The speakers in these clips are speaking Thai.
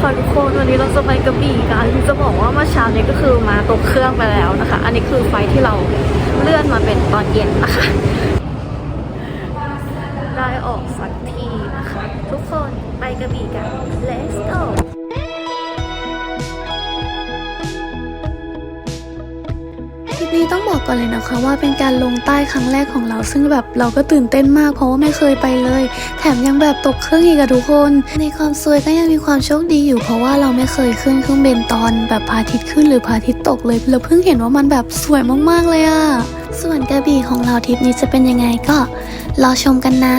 ค่ะทุกคนวันนี้เราจะไปกระบี่กันจะบอกว่าเมื่อเช้านี้ก็คือมาตกเครื่องไปแล้วนะคะ อันนี้คือไฟที่เราเลื่อนมาเป็นตอนเย็นนะคะ ได้ออกสักทีนะคะ ทุกคนไปกระบี่กัน let's go องบอกก่อนเลยนะคะว่าเป็นการลงใต้ครั้งแรกของเรา ซึ่งแบบเราก็ตื่นเต้นมากเพราะว่าไม่เคยไปเลย แถมยังแบบตกเครื่องอีกอะทุกคน ในความซวยก็ยังมีความโชคดีอยู่ เพราะว่าเราไม่เคยขึ้นเครื่องบินตอน แบบพระอาทิตย์ขึ้นหรือพระอาทิตย์ตกเลยเราเพิ่งเห็นว่ามันแบบสวยมากๆเลยอะส่วนกระบี่ของเราทริปนี้จะเป็นยังไงก็รอชมกันนะ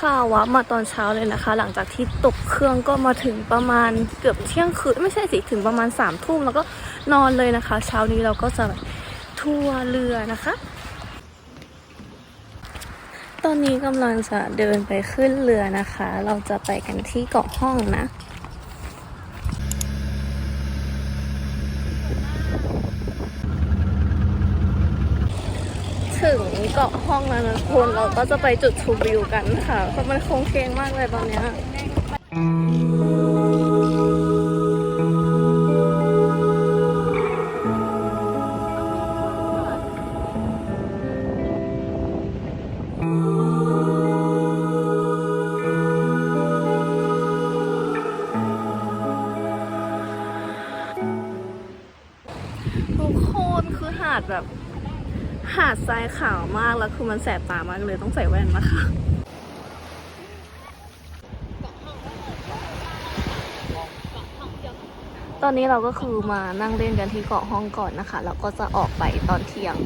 ค่ะวะมาตอนเช้าเลยนะคะ หลังจากที่ตกเครื่องก็มาถึงประมาณเกือบเที่ยงคืนไม่ใช่สิถึงประมาณสามทุ่มแล้วก็นอนเลยนะคะ เช้านี้เราก็จะทัวร์เรือนะคะ ตอนนี้กำลังจะเดินไปขึ้นเรือนะคะ เราจะไปกันที่เกาะห้องนะ ถึง เกาะห้องแล้วนะคุณเราก็จะไปจุดชมวิวกันค่ะเพราะมันโค้งเคงมากเลยตอนเนี้ยทุกคนคือหาดแบบ หาดทรายขาวมากแล้วคือมันแสบตามากเลยต้องใส่แว่นนะคะตอนนี้เราก็คือมานั่งเล่นกันที่เกาะห้องก่อนนะคะ แล้วก็จะออกไปตอนเที่ยง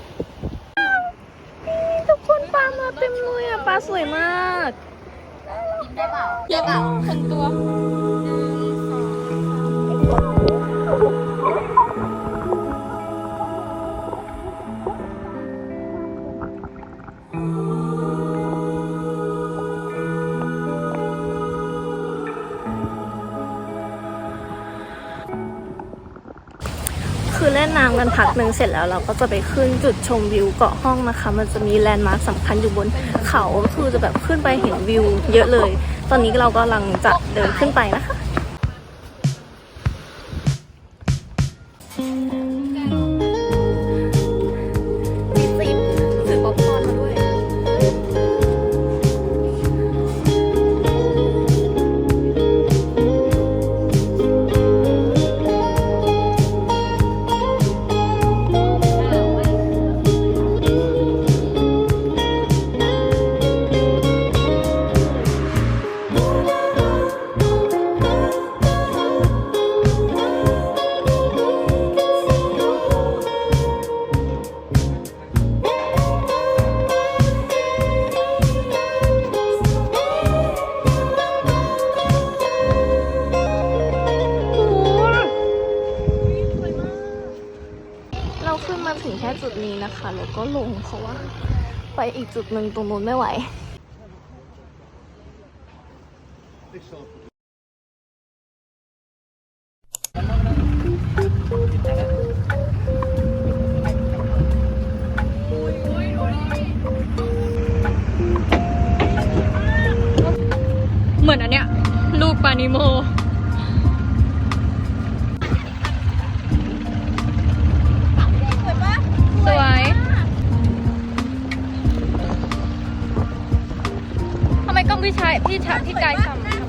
ทุกคนปลามาเต็มเลยอะปลาสวยมากได้เปล่าได้เปล่าคนตัว คือเล่นน้ำกันพักหนึ่งเสร็จแล้วเราก็จะไปขึ้นจุดชมวิวเกาะห้องนะคะ มันจะมีแลนด์มาร์คสำคัญอยู่บนเขาก็คือจะแบบขึ้นไปเห็นวิวเยอะเลย ตอนนี้เรากำลังจะเดินขึ้นไปนะคะ ก็ลงเพราะว่า ไปอีกจุดหนึ่งตรงนู้นไม่ไหวเหมือนอันเนี้ยลูกปลานิโมายพี่ชายพี่กายทำ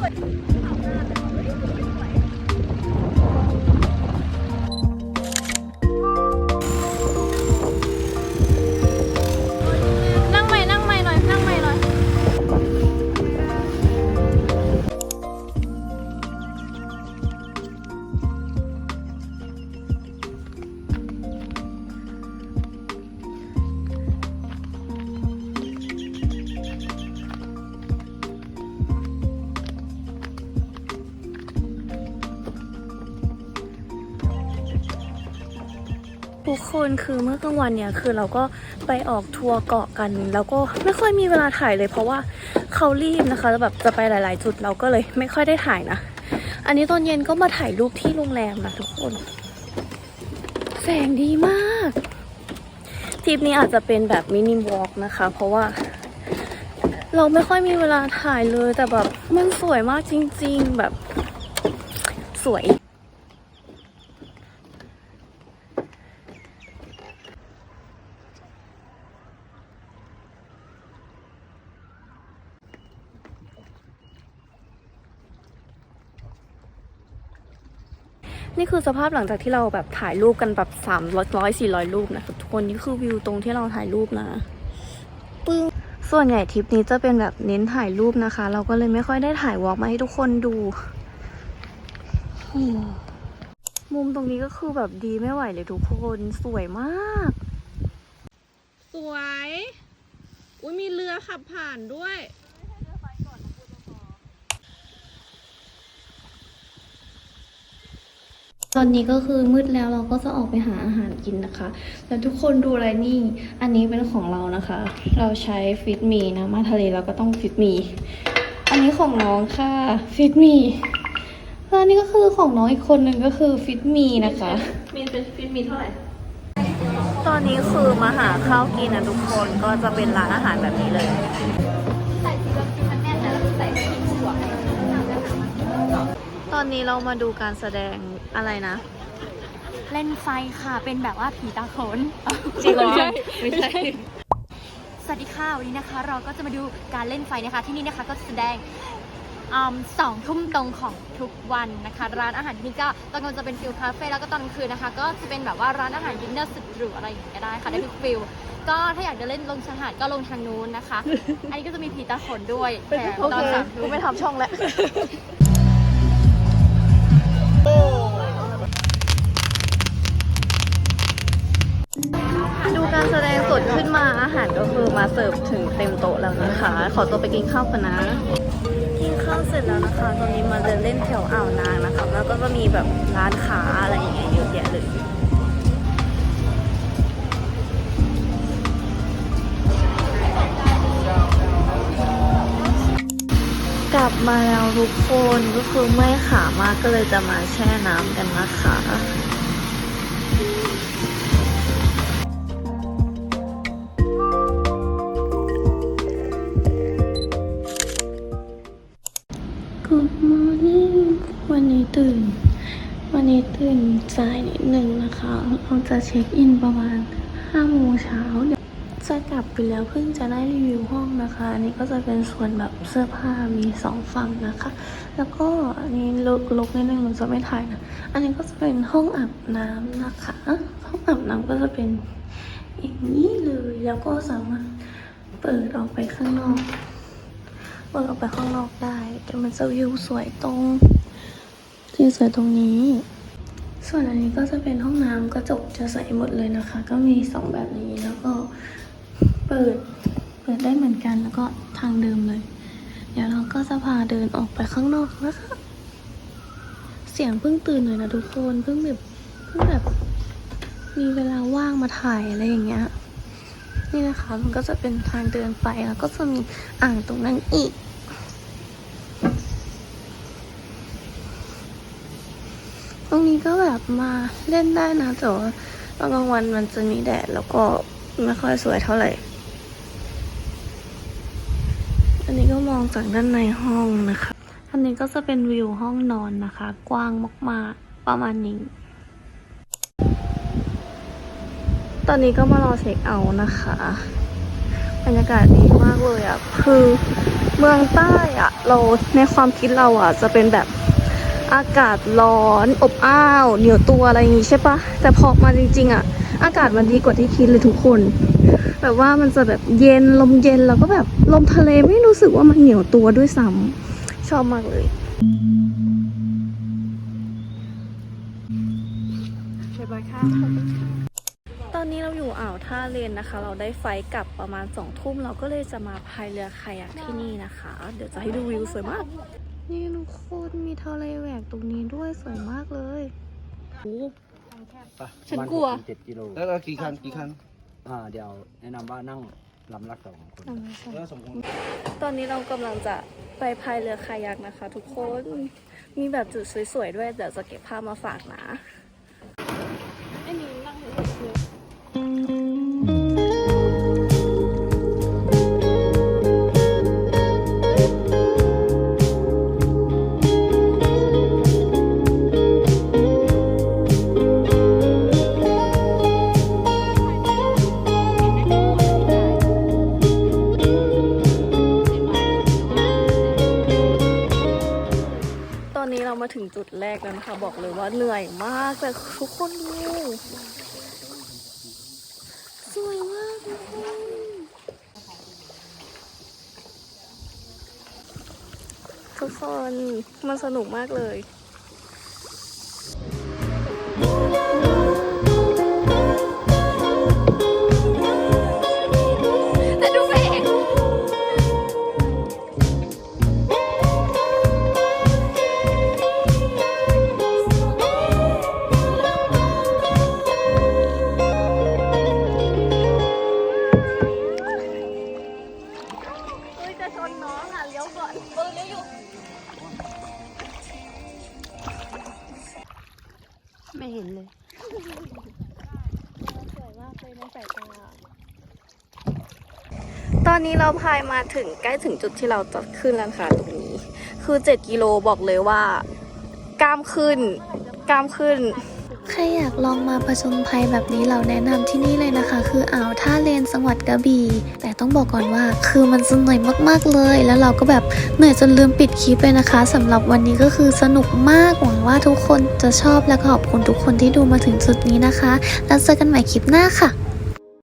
คนคือเมื่อกลางวันเนี่ยคือเราก็ไปออกทัวร์เกาะกัน แล้วก็ไม่ค่อยมีเวลาถ่ายเลย เพราะว่าเขารีบนะคะแล้วแบบจะไปหลาย ๆ จุดเราก็เลยไม่ค่อยได้ถ่ายนะ อันนี้ตอนเย็นก็มาถ่ายรูปที่โรงแรมนะทุกคน แสงดีมากทริปนี้อาจจะเป็นแบบมินิวอล์กนะคะ เพราะว่าเราไม่ค่อยมีเวลาถ่ายเลยแต่แบบมันสวยมากจริง ๆ แบบสวย นี่คือสภาพหลังจากที่เราแบบถ่ายรูปกันแบบสามร้อยสี่ร้อยรูปนะคะทุกคนนี่คือวิวตรงที่เราถ่ายรูปนะปึ้งส่วนใหญ่ทริปนี้จะเป็นแบบเน้นถ่ายรูปนะคะ เราก็เลยไม่ค่อยได้ถ่ายวอล์กมาให้ทุกคนดู มุมตรงนี้ก็คือแบบดีไม่ไหวเลยทุกคนสวยมาก สวย อุ้ยมีเรือขับผ่านด้วย ตอนนี้ก็คือมืดแล้วเราก็จะออกไปหาอาหารกินนะคะแล้วทุกคนดูอะไรนี่ อันนี้เป็นของเรานะคะ เราใช้ฟิตมีนะ มาทะเลเราก็ต้องฟิตมี อันนี้ของน้องค่ะฟิตมีแล้วอันนี้ก็คือของน้องอีกคนหนึ่งก็คือฟิตมีนะคะ มีเป็นฟิตมีเท่าไหร่ ตอนนี้คือมาหาข้าวกินนะทุกคนก็จะเป็นร้านอาหารแบบนี้เลย อนนี้เรามาดูการแสดงอะไรนะ เล่นไฟค่ะ เป็นแบบว่าผีตาโขนจริงเหรอไม่ใช่ สวัสดีค่ะ วันนี้นะคะ เราก็จะมาดูการเล่นไฟนะคะ ที่นี่นะคะก็แสดงอืมสองทุ่มตรงของทุกวันนะคะ ร้านอาหารที่นี่ก็ตอนกลางวันจะเป็นฟิลคาเฟ่แล้วก็ตอนกลางคืนนะคะ ก็จะเป็นแบบว่าร้านอาหารดินเนอร์สุดหรูอะไรอย่างเงี้ยก็ได้ค่ะได้ทุกฟิลก็ถ้าอยากจะเล่นลงชายหาดก็ลงทางนู้นนะคะ อันนี้ก็จะมีผีตาโขนด้วยแถมตอนสามทุ่กูมไม่ทำช่องแล้ว ขึ้นมาอาหารก็คือมาเสิร์ฟถึงเต็มโต๊ะแล้วนะคะ ขอตัวไปกินข้าวกันนะ กินข้าวเสร็จแล้วนะคะ ตอนนี้มาเดินเล่นแถวอ่าวนางนะคะ แล้วก็จะมีแบบร้านค้าอะไรอย่างเงี้ยเยอะแยะเลยกลับมาแล้วทุกคนก็คือไม่ขามากก็เลยจะมาแช่น้ำกันนะคะ นะคะเราจะเช็คอินประมาณ5โมงเช้าเดี๋ยวจะกลับไปแล้วเพิ่งจะได้รีวิวห้องนะคะอันนี้ก็จะเป็นส่วนแบบเสื้อผ้ามีสองฝั่งนะคะ แล้วก็อันนี้ลกลกนิดนึงมันจะไม่ถ่ายนะ อันนี้ก็จะเป็นห้องอาบน้ำนะคะ ห้องอาบน้ำก็จะเป็นอย่างนี้เลยแล้วก็สามารถเปิดออกไปข้างนอกเปิดออกไปข้างนอกได้แต่มันจะวิวสวยตรงที่สวยตรงนี้ ส่วนอันนี้ก็จะเป็นห้องน้ำกระจกจะใสหมดเลยนะคะ ก็มีสองแบบนี้แล้วก็เปิดเปิดได้เหมือนกันแล้วก็ทางเดิมเลย เดี๋ยวเราก็จะพาเดินออกไปข้างนอกนะคะ เสียงเพิ่งตื่นเลยนะทุกคนเพิ่งแบบเพิ่งแบบมีเวลาว่างมาถ่ายอะไรอย่างเงี้ยนี่นะคะมันก็จะเป็นทางเดินไปแล้วก็จะมีอ่างตรงนั้นอีก ตรงนี้ก็แบบมาเล่นได้นะแต่ว่าตอนกลางวันมันจะมีแดดแล้วก็ไม่ค่อยสวยเท่าไหร่ อันนี้ก็มองจากด้านในห้องนะคะ อันนี้ก็จะเป็นวิวห้องนอนนะคะ กว้างมากๆประมาณนี้ ตอนนี้ก็มารอเช็คเอาท์นะคะบรรยากาศดีมากเลยอะ่ะ คือเมืองใต้อะ่ะ เราในความคิดเราอะ่ะ จะเป็นแบบ อากาศร้อนอบอ้าว เหนียวตัวอะไรอย่างงี้ใช่ปะแต่พอมาจริง ๆอะ่ะ อากาศมันดีกว่าที่คิดเลยทุกคน แบบว่ามันจะแบบเย็นลมเย็นแล้วก็แบบลมทะเลไม่รู้สึกว่ามันเหนียวตัวด้วยซ้ำชอบมากเลยตอนนี้เราอยู่อ่าวท่าเลนนะคะ เราได้ไฟกลับประมาณสองทุ่มเราก็เลยจะมาพายเรือคายักที่นี่นะคะ เดี๋ยวจะให้ดูวิวสวยมาก นี่ทุกคนมีทะเลแหวกตรงนี้ด้วยสวยมากเลยโอ้ไปฉันกลัว เจ็ดกิโลแล้วเรากี่คันกี่คันอ่าเดี๋ยวแนะนำว่านั่งลำละสองคน แล้วสมควรตอนนี้เรากำลังจะไปพายเรือคายักนะคะ ทุกคน มีแบบจุดสวยๆด้วยเดี๋ยวจะเก็บภาพมาฝากนะ แต่ทุกคนดูสวยมากทุกคนทุกคนมันสนุกมากเลย เราพายมาถึงใกล้ถึงจุดที่เราจะขึ้นแล้วค่ะตรงนี้ คือ 7 กิโลบอกเลยว่ากล้ามขึ้นกล้ามขึ้น ใครอยากลองมาผจญภัยแบบนี้เราแนะนำที่นี่เลยนะคะ คืออ่าวท่าเลนจังหวัดกระบี่ แต่ต้องบอกก่อนว่าคือมันสนุกมากๆเลย แล้วเราก็แบบเหนื่อยจนลืมปิดคลิปเลยนะคะสำหรับวันนี้ก็คือสนุกมากหวังว่าทุกคนจะชอบและขอบคุณทุกคนที่ดูมาถึงจุดนี้นะคะ แล้วเจอกันใหม่คลิปหน้าค่ะ